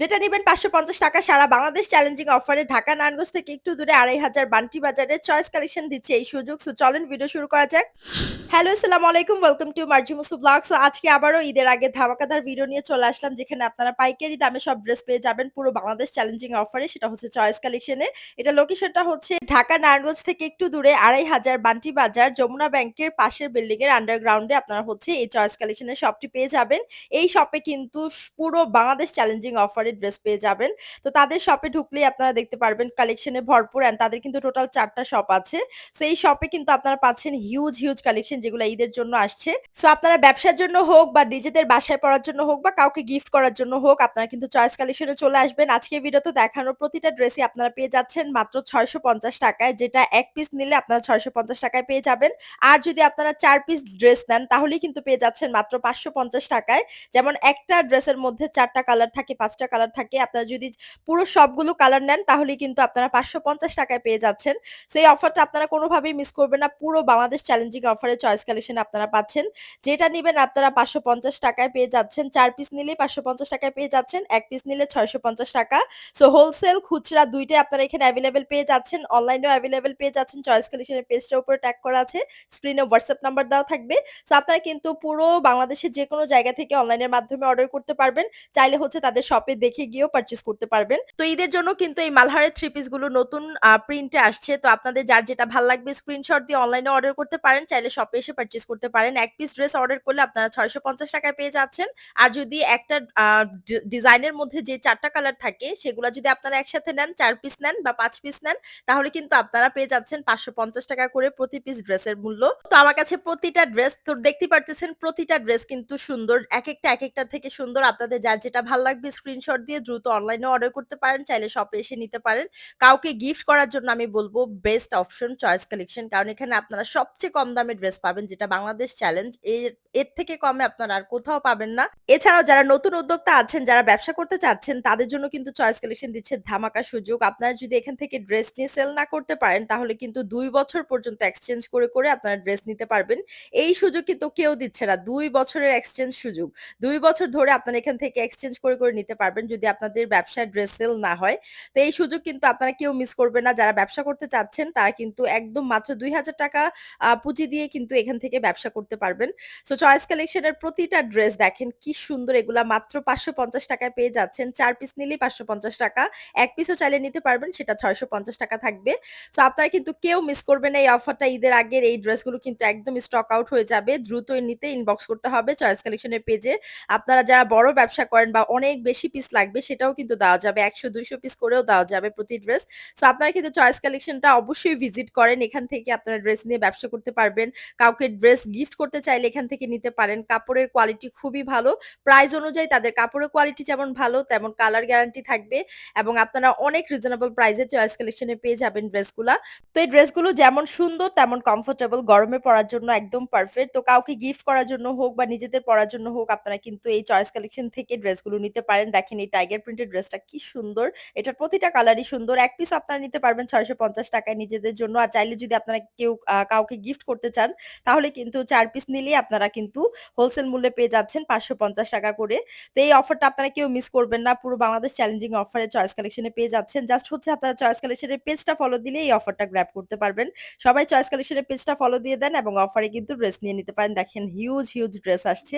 যেটা নেবেন পাঁচশো পঞ্চাশ টাকা সারা বাংলাদেশ চ্যালেঞ্জিং অফারে ঢাকা, নারায়ণগঞ্জ থেকে একটু দূরে ২৫০০ বান্টি বাজারে চয়েস কালেকশন দিচ্ছে এই সুযোগ। চলেন ভিডিও শুরু করা যাক। হ্যালো আসসালামু আলাইকুম ওয়েলকাম টু মার্জি মুসু ব্লগ। সো আজকে আবারও ঈদের আগে ধামাকাদার ভিডিও নিয়ে চলে আসলাম যেখানে আপনারা পাইকারি দামে সব ড্রেস পেয়ে যাবেন পুরো বাংলাদেশ চ্যালেঞ্জিং অফারে সেটা হচ্ছে চয়েস কালেকশনে। এটা লোকেশনটা হচ্ছে ঢাকা নারায়ণগঞ্জ থেকে একটু দূরে ২৫০০ বান্টি বাজার যমুনা ব্যাংকের পাশের বিল্ডিং এর আন্ডারগ্রাউন্ডে আপনারা হচ্ছে এই চয়েস কালেকশনের শপটি পেয়ে যাবেন। এই শপে কিন্তু পুরো বাংলাদেশ চ্যালেঞ্জিং অফারে ড্রেস পেয়ে যাবেন। তো তাদের শপে ঢুকলেই আপনারা দেখতে পারবেন কালেকশনে ভরপুর অ্যান্ড তাদের কিন্তু টোটাল চারটা শপ আছে। সো এই শপে কিন্তু আপনারা পাচ্ছেন হিউজ, হিউজ কালেকশন যেগুলো ঈদের জন্য আসছে। সো আপনারা ব্যবসার জন্য হোক বা নিজেদের বাসায় পড়ার জন্য হোক বা কাউকে গিফট করার জন্য হোক আপনারা কিন্তু চয়েস কালেকশনে চলে আসবেন। আজকের ভিডিওতে দেখানো প্রতিটা ড্রেসই আপনারা পেয়ে যাচ্ছেন মাত্র ৬৫০ টাকায় যেটা ১ পিস নিলে আপনারা ৬৫০ টাকায় পেয়ে যাবেন। আর যদি আপনারা ৪ পিস ড্রেস নেন তাহলেই কিন্তু পেয়ে যাচ্ছেন মাত্র ৫৫০ টাকায়। যেমন একটা ড্রেসের মধ্যে চারটা কালার থাকে, পাঁচটা কালার থাকে। আপনারা যদি পুরো সবগুলো কালার নেন তাহলেই কিন্তু আপনারা ৫৫০ টাকায় পেয়ে যাচ্ছেন। সেই অফারটা আপনারা কোনোভাবেই মিস করবেন না। পুরো বাংলাদেশ চ্যালেঞ্জিং অফারে চয়েস কালেকশন আপনারা পাচ্ছেন। যেটা নিবেন আপনারা ৫৫০ টাকায় পেয়ে যাচ্ছেন। ৪ পিস নিলেই ৫৫০ টাকায় পেয়ে যাচ্ছেন। ১ পিস নিলে ৬৫০ টাকা। সো হোলসেল, খুচরা ২ টাই আপনারা এখানে এভেইলেবল পেয়ে যাচ্ছেন। অনলাইনেও এভেইলেবল পেয়ে যাচ্ছেন। চয়েস কালেকশনের পেজটার উপরে ট্যাগ করা আছে। স্ক্রিনে হোয়াটসঅ্যাপ নাম্বার দেওয়া থাকবে। সো আপনারা কিন্তু পুরো বাংলাদেশের যেকোনো জায়গা থেকে অনলাইনের মাধ্যমে অর্ডার করতে পারবেন। চাইলে হচ্ছে তাদের শপে দেখে গিয়েও পারচেজ করতে পারবেন। তো ঈদের জন্য কিন্তু এই মালহারের থ্রি পিসগুলো নতুন প্রিন্টে আসছে। তো আপনাদের যার যেটা ভালো লাগবে স্ক্রিনশট দিয়ে অনলাইনে অর্ডার করতে পারেন। চাইলে শপে এসে পারচেজ করতে পারেন। ১ পিস ড্রেস অর্ডার করলে আপনারা ৬৫০ টাকায় পেয়ে যাচ্ছেন। আর যদি একটা ডিজাইনের মধ্যে যে চারটা কালার থাকে, সেগুলা যদি আপনারা একসাথে নেন, চার পিস নেন বা পাঁচ পিস নেন, তাহলে কিন্তু আপনারা পেয়ে যাচ্ছেন ৫৫০ টাকা করে প্রতি পিস ড্রেসের মূল্য। তো আমার কাছে প্রতিটা ড্রেস তো দেখতে পারতেছেন, প্রতিটা ড্রেস কিন্তু সুন্দর। একেকটা একেকটা থেকে সুন্দর। আপনাদের যার যেটা ভালো লাগবে স্ক্রিনশট দিয়ে দ্রুত অনলাইনে অর্ডার করতে পারেন। চাইলে শপে এসে নিতে পারেন। কাউকে গিফট করার জন্য আমি বলব বেস্ট অপশন চয়েস কালেকশন। কারণ এখানে আপনারা সবচেয়ে কম দামে ড্রেস পাবেন যেটা বাংলাদেশ চ্যালেঞ্জ। এর থেকে কমে আপনারা আর কোথাও পাবেন না। এছাড়াও যারা নতুন উদ্যোক্তা আছেন, যারা ব্যবসা করতে চাচ্ছেন তাদের জন্য কিন্তু চয়েস কালেকশন দিচ্ছে ধামাকা সুযোগ। আপনারা যদি এখান থেকে ড্রেস নিয়ে সেল না করতে পারেন তাহলে কিন্তু ২ বছর পর্যন্ত এক্সচেঞ্জ করে, করে আপনারা ড্রেস নিতে পারবেন। এই সুযোগ কিন্তু কেউ দিচ্ছে না। ২ বছরের এক্সচেঞ্জ সুযোগ। ২ বছর ধরে আপনারা এখান থেকে এক্সচেঞ্জ করে, করে নিতে পারবেন যদি আপনাদের ব্যবসায় ড্রেস সেল না হয়। তো এই সুযোগ কিন্তু আপনারা কেউ মিস করবেন না। যারা ব্যবসা করতে চাচ্ছেন তারা কিন্তু একদম মাত্র ৳২,০০০ টাকা আ পুঁজি দিয়ে কিন্তু এখান থেকে ব্যবসা করতে পারবেন। সো চয়েস কালেকশনের প্রতিটা ড্রেস দেখেন কি সুন্দর এগুলা মাত্র ৫৫০ টাকায় পেয়ে যাচ্ছেন। ৪ পিস নিলেই ৫৫০ টাকা। ১ পিসও চাইলে নিতে পারবেন, সেটা ৬৫০ টাকা থাকবে। সো আপনারা কিন্তু কেউ মিস করবেন এই অফারটা ঈদের আগের এই ড্রেসগুলো কিন্তু একদম স্টক আউট হয়ে যাবে। দ্রুত নিতে ইনবক্স করতে হবে চয়েস কালেকশনের পেজে। আপনারা যারা বড় ব্যবসা করেন বা অনেক বেশি পিস লাগবে, সেটাও কিন্তু দেওয়া যাবে। একশো, দুইশো পিস করেও দেওয়া যাবে প্রতি ড্রেস। সো আপনারা কিন্তু চয়েস কালেকশনটা অবশ্যই ভিজিট করেন। এখান থেকে আপনারা ড্রেস নিয়ে ব্যবসা করতে পারবেন। কাউকে ড্রেস গিফট করতে চাইলে এখান থেকে নিতে পারেন। কাপড়ের কোয়ালিটি খুবই ভালো। প্রাইস অনুযায়ী তাদের কাপড়ের কোয়ালিটি যেমন ভালো, তেমন কালার গ্যারান্টি থাকবে এবং আপনারা অনেক রিজনেবল প্রাইসে চয়েস কালেকশনে পেয়ে যাবেন ড্রেসগুলা। তো এই ড্রেসগুলো যেমন সুন্দর, তেমন কমফোর্টেবল গরমে পরার জন্য একদম পারফেক্ট। তো কাউকে গিফট করার জন্য হোক বা নিজেদের পরার জন্য হোক, আপনারা কিন্তু এই চয়েস কালেকশন থেকে ড্রেসগুলো নিতে পারেন। দেখেন এই টাইগার প্রিন্টের ড্রেসটা কি সুন্দর। এটার প্রতিটা কালারই সুন্দর। এক পিস আপনারা নিতে পারবেন ৬৫০ টাকায় নিজেদের জন্য। আর চাইলে যদি আপনারা কেউ কাউকে গিফট করতে চান তাহলে কিন্তু চার পিস নিলেই আপনারা কিন্তু হোলসেল মূল্যে পেয়ে যাচ্ছেন ৫৫০ টাকা করে। তো এই অফারটা আপনারা কেউ মিস করবেন না। পুরো বাংলাদেশ চ্যালেঞ্জিং অফারে চয়েস কালেকশনে পেয়ে যাচ্ছেন। জাস্ট হচ্ছে আপনারা চয়েস কালেকশনের পেজটা ফলো দিলে এই অফারটা গ্র্যাব করতে পারবেন। সবাই চয়েস কালেকশনের পেজটা ফলো দিয়ে দেন এবং অফারে কিন্তু ড্রেস নিয়ে নিতে পারেন। দেখেন হিউজ, হিউজ ড্রেস আসছে।